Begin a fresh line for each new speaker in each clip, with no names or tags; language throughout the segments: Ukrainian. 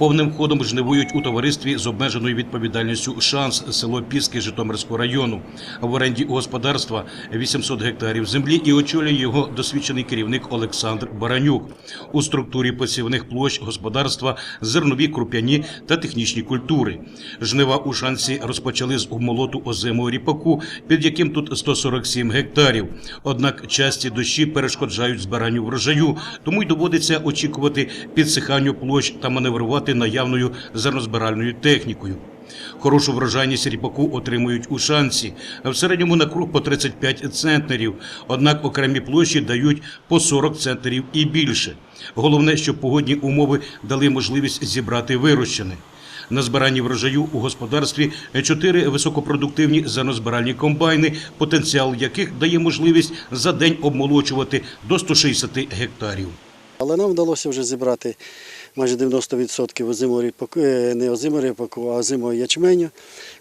Повним ходом жнивують у товаристві з обмеженою відповідальністю шанс село Піски Житомирського району. В оренді господарства 800 гектарів землі і очолює його досвідчений керівник Олександр Баранюк. У структурі посівних площ господарства зернові, круп'яні та технічні культури. Жнива у шансі розпочали з обмолоту озимого ріпаку, під яким тут 147 гектарів. Однак часті дощі перешкоджають збиранню врожаю, тому й доводиться очікувати підсиханню площ та маневрувати наявною зернозбиральною технікою. Хорошу врожайність ріпаку отримують у шансі, в середньому на круг по 35 центнерів, однак окремі площі дають по 40 центнерів і більше. Головне, щоб погодні умови дали можливість зібрати вирощене. На збиранні врожаю у господарстві чотири високопродуктивні зернозбиральні комбайни, потенціал яких дає можливість за день обмолочувати до 160 гектарів.
Але нам вдалося вже зібрати майже 90% озимого ріпаку, е, не озимого ріпаку, а озимого ячменю.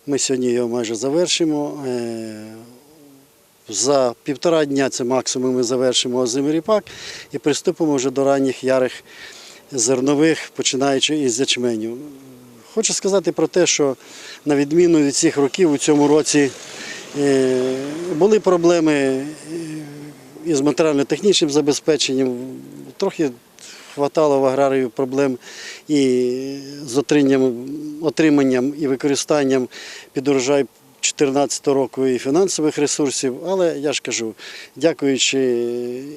Ми сьогодні його майже завершимо. Е, За півтора дня це максимум ми завершимо озимий ріпак і приступимо вже до ранніх ярих зернових, починаючи із ячменю. Хочу сказати про те, що на відміну від цих років у цьому році е, були проблеми із матеріально-технічним забезпеченням. Трохи хватало в аграрію проблем і з отриманням, отриманням і використанням під урожай 2014 року і фінансових ресурсів, але я ж кажу, дякуючи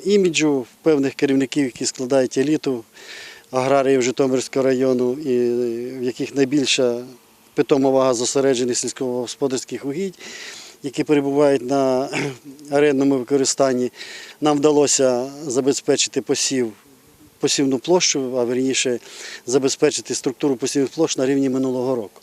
іміджу певних керівників, які складають еліту аграріїв Житомирського району, і в яких найбільша питома вага зосереджених сільськогосподарських угідь, які перебувають на арендному використанні, нам вдалося забезпечити посів, посівну площу, а верніше забезпечити структуру посівних площ на рівні минулого року.